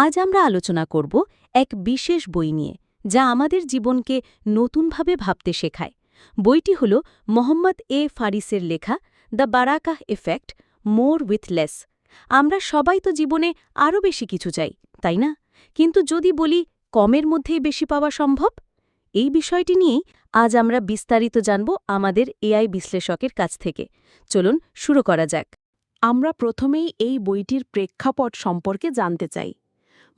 আজ আমরা আলোচনা করব এক বিশেষ বই নিয়ে, যা আমাদের জীবনকে নতুনভাবে ভাবতে শেখায়। বইটি হল মোহাম্মদ এ ফারিসের লেখা the Barakah effect, more with less. আমরা সবাই তো জীবনে আরও বেশি কিছু চাই, তাই না? কিন্তু যদি বলি কমের মধ্যেই বেশি পাওয়া সম্ভব? এই বিষয়টি নিয়েই আজ আমরা বিস্তারিত জানব আমাদের এআই বিশ্লেষকের কাছ থেকে। চলুন শুরু করা যাক। আমরা প্রথমেই এই বইটির প্রেক্ষাপট সম্পর্কে জানতে চাই।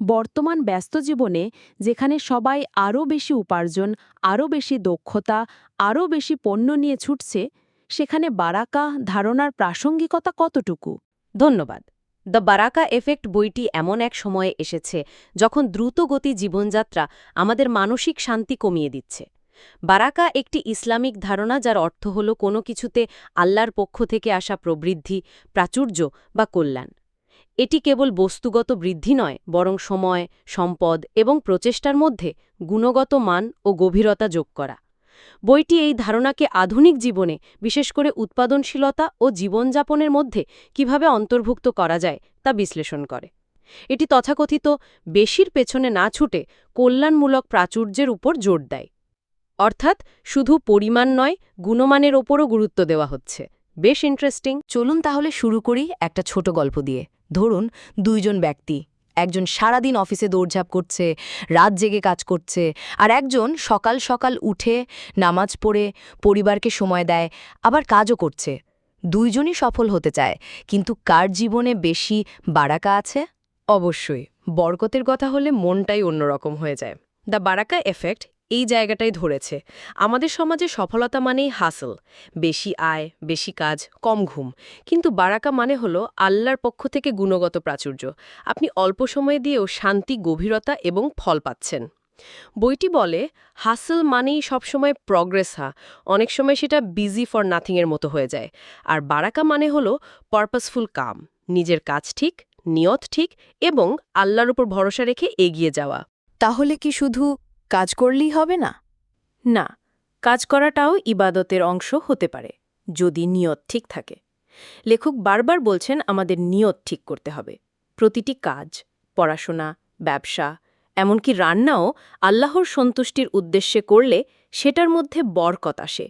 বর্তমান ব্যস্ত জীবনে যেখানে সবাই আরও বেশি উপার্জন, আরও বেশি দক্ষতা, আরও বেশি পণ্য নিয়ে ছুটছে, সেখানে বারাকা ধারণার প্রাসঙ্গিকতা কতটুকু? ধন্যবাদ। দ্য বারাকা এফেক্ট বইটি এমন এক সময়ে এসেছে যখন দ্রুতগতি জীবনযাত্রা আমাদের মানসিক শান্তি কমিয়ে দিচ্ছে। বারাকা একটি ইসলামিক ধারণা যার অর্থ হল কোনো কিছুতে আল্লাহর পক্ষ থেকে আসা প্রবৃদ্ধি, প্রাচুর্য বা কল্যাণ। এটি কেবল বস্তুগত বৃদ্ধি নয়, বরং সময়, সম্পদ এবং প্রচেষ্টার মধ্যে গুণগত মান ও গভীরতা যোগ করা। বইটি এই ধারণাকে আধুনিক জীবনে, বিশেষ করে উৎপাদনশীলতা ও জীবনযাপনের মধ্যে কীভাবে অন্তর্ভুক্ত করা যায় তা বিশ্লেষণ করে। এটি তথাকথিত বেশির পেছনে না ছুটে কল্যাণমূলক প্রাচুর্যের উপর জোর দেয়। অর্থাৎ শুধু পরিমাণ নয়, গুণমানের ওপরও গুরুত্ব দেওয়া হচ্ছে। বেশ ইন্টারেস্টিং চলুন তাহলে শুরু করি একটা ছোট গল্প দিয়ে। ধরুন, দুইজন ব্যক্তি, একজন সারাদিন অফিসে দৌড়ঝাঁপ করছে, রাত জেগে কাজ করছে, আর একজন সকাল সকাল উঠে নামাজ পড়ে, পরিবারকে সময় দেয়, আবার কাজও করছে। দুইজনই সফল হতে চায়, কিন্তু কার জীবনে বেশি বারাকা আছে? অবশ্যই, বরকতের কথা হলে মনটাই অন্যরকম হয়ে যায়। দ্য বারাকা এফেক্ট এই জায়গাটাই ধরেছে। আমাদের সমাজে সফলতা মানেই হাসল বেশি আয়, বেশি কাজ, কম ঘুম। কিন্তু বারাকা মানে হলো আল্লাহর পক্ষ থেকে গুণগত প্রাচুর্য। আপনি অল্প সময় দিয়েও শান্তি, গভীরতা এবং ফল পাচ্ছেন। বইটি বলে হাসল মানেই সবসময় প্রগ্রেস হা। অনেক সময় সেটা বিজি ফর নাথিংয়ের মতো হয়ে যায়। আর বারাকা মানে হলো পারপাসফুল কাম। নিজের কাজ ঠিক, নিয়ত ঠিক এবং আল্লাহর উপর ভরসা রেখে এগিয়ে যাওয়া। তাহলে কি শুধু কাজ করলেই হবে না? না, কাজ করাটাও ইবাদতের অংশ হতে পারে, যদি নিয়ত ঠিক থাকে। লেখক বারবার বলছেন আমাদের নিয়ত ঠিক করতে হবে। প্রতিটি কাজ, পড়াশোনা, ব্যবসা, এমনকি রান্নাও আল্লাহর সন্তুষ্টির উদ্দেশ্যে করলে সেটার মধ্যে বরকত আসে।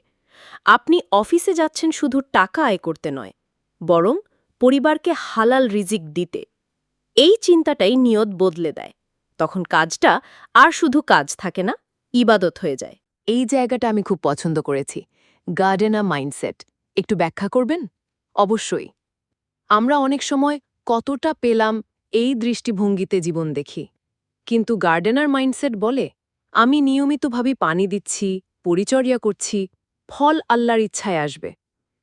আপনি অফিসে যাচ্ছেন শুধু টাকা আয় করতে নয়, বরং পরিবারকে হালাল রিজিক দিতে। এই চিন্তাটাই নিয়ত বদলে দেয়। তখন কাজটা আর শুধু কাজ থাকে না, ইবাদত হয়ে যায়। এই জায়গাটা আমি খুব পছন্দ করেছি। Gardener mindset. একটু ব্যাখ্যা করবেন? অবশ্যই। আমরা অনেক সময় কতটা পেলাম এই দৃষ্টিভঙ্গিতে জীবন দেখি। কিন্তু গার্ডেনার মাইন্ডসেট বলে, আমি নিয়মিতভাবে পানি দিচ্ছি, পরিচর্যা করছি, ফল আল্লাহর ইচ্ছায় আসবে।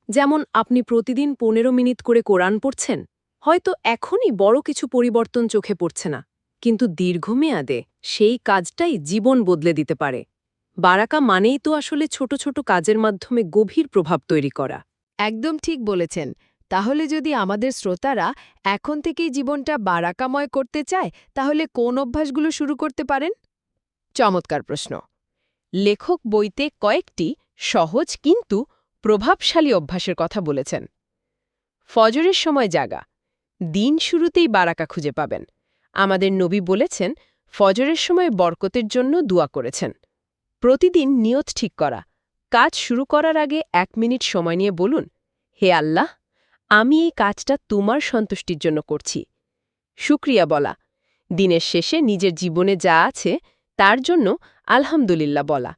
যেমন আপনি প্রতিদিন পনেরো মিনিট করে কোরআন পড়ছেন, হয়তো এখনই বড় কিছু পরিবর্তন চোখে পড়ছে না। কিন্তু দীর্ঘমেয়াদে সেই কাজটাই জীবন বদলে দিতে পারে। বারাকা মানেই তো আসলে ছোট ছোট কাজের মাধ্যমে গভীর প্রভাব তৈরি করা। একদম ঠিক বলেছেন। তাহলে যদি আমাদের শ্রোতারা এখন থেকেই জীবনটা বারাকাময় করতে চায়, তাহলে কোন অভ্যাসগুলো শুরু করতে পারেন? চমৎকার প্রশ্ন। লেখক বইতে কয়েকটি সহজ কিন্তু প্রভাবশালী অভ্যাসের কথা বলেছেন। ফজরের সময় জাগা। দিন শুরুতেই বারাকা খুঁজে পাবেন। আমাদের নবী বলেছেন, ফজরের সময় বরকতের জন্য দোয়া করেছেন। প্রতিদিন নিয়ত ঠিক করা। কাজ শুরু করার আগে এক মিনিট সময় নিয়ে বলুন, হে আল্লাহ, আমি এই কাজটা তোমার সন্তুষ্টির জন্য করছি। শুক্রিয়া বলা। দিনের শেষে নিজের জীবনে যা আছে তার জন্য আলহামদুলিল্লাহ বলা।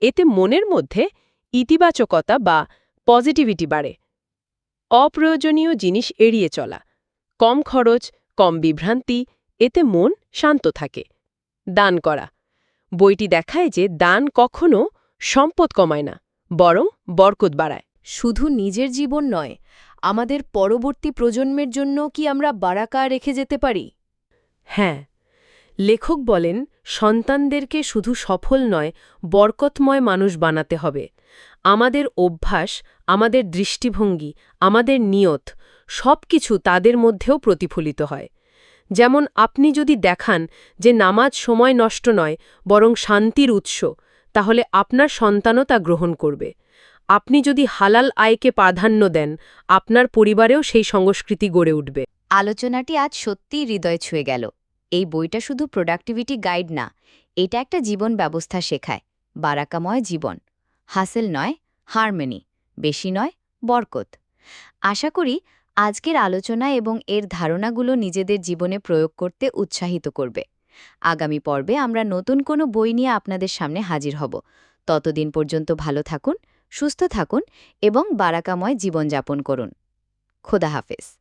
এতে মনের মধ্যে ইতিবাচকতা বা পজিটিভিটি বাড়ে। অপ্রয়োজনীয় জিনিস এড়িয়ে চলা। কম খরচ, কম বিভ্রান্তি এতে মন শান্ত থাকে। দান করা। বইটি দেখায় যে দান কখনো সম্পদ কমায় না বরং বরকত বাড়ায়। শুধু নিজের জীবন নয় আমাদের পরবর্তী প্রজন্মের জন্য কি আমরা বারাকা রেখে যেতে পারি? হ্যাঁ লেখক বলেন সন্তানদেরকে শুধু সফল নয় বরকতময় মানুষ বানাতে হবে। আমাদের অভ্যাস আমাদের দৃষ্টিভঙ্গি আমাদের নিয়ত সবকিছু তাদের মধ্যেও প্রতিফলিত হয়। যেমন আপনি যদি দেখান যে নামাজ সময় নষ্ট নয়, বরং শান্তির উৎস, তাহলে আপনার সন্তানও তা গ্রহণ করবে। আপনি যদি হালাল আয়কে প্রাধান্য দেন, আপনার পরিবারেও সেই সংস্কৃতি গড়ে উঠবে। আলোচনাটি আজ সত্যিই হৃদয় ছুঁয়ে গেল। এই বইটা শুধু প্রোডাক্টিভিটি গাইড না, এটা একটা জীবন ব্যবস্থা শেখায়, বারাকাময় জীবন। হাসেল নয় হারমেনি বেশি নয়, বরকত। আশা করি আজকের আলোচনা এবং এর ধারণাগুলো নিজেদের জীবনে প্রয়োগ করতে উৎসাহিত করবে। আগামী পর্বে আমরা নতুন কোনো বই নিয়ে আপনাদের সামনে হাজির হব। ততদিন পর্যন্ত ভালো থাকুন, সুস্থ থাকুন এবং বারাকাময় জীবনযাপন করুন। খোদা হাফেজ।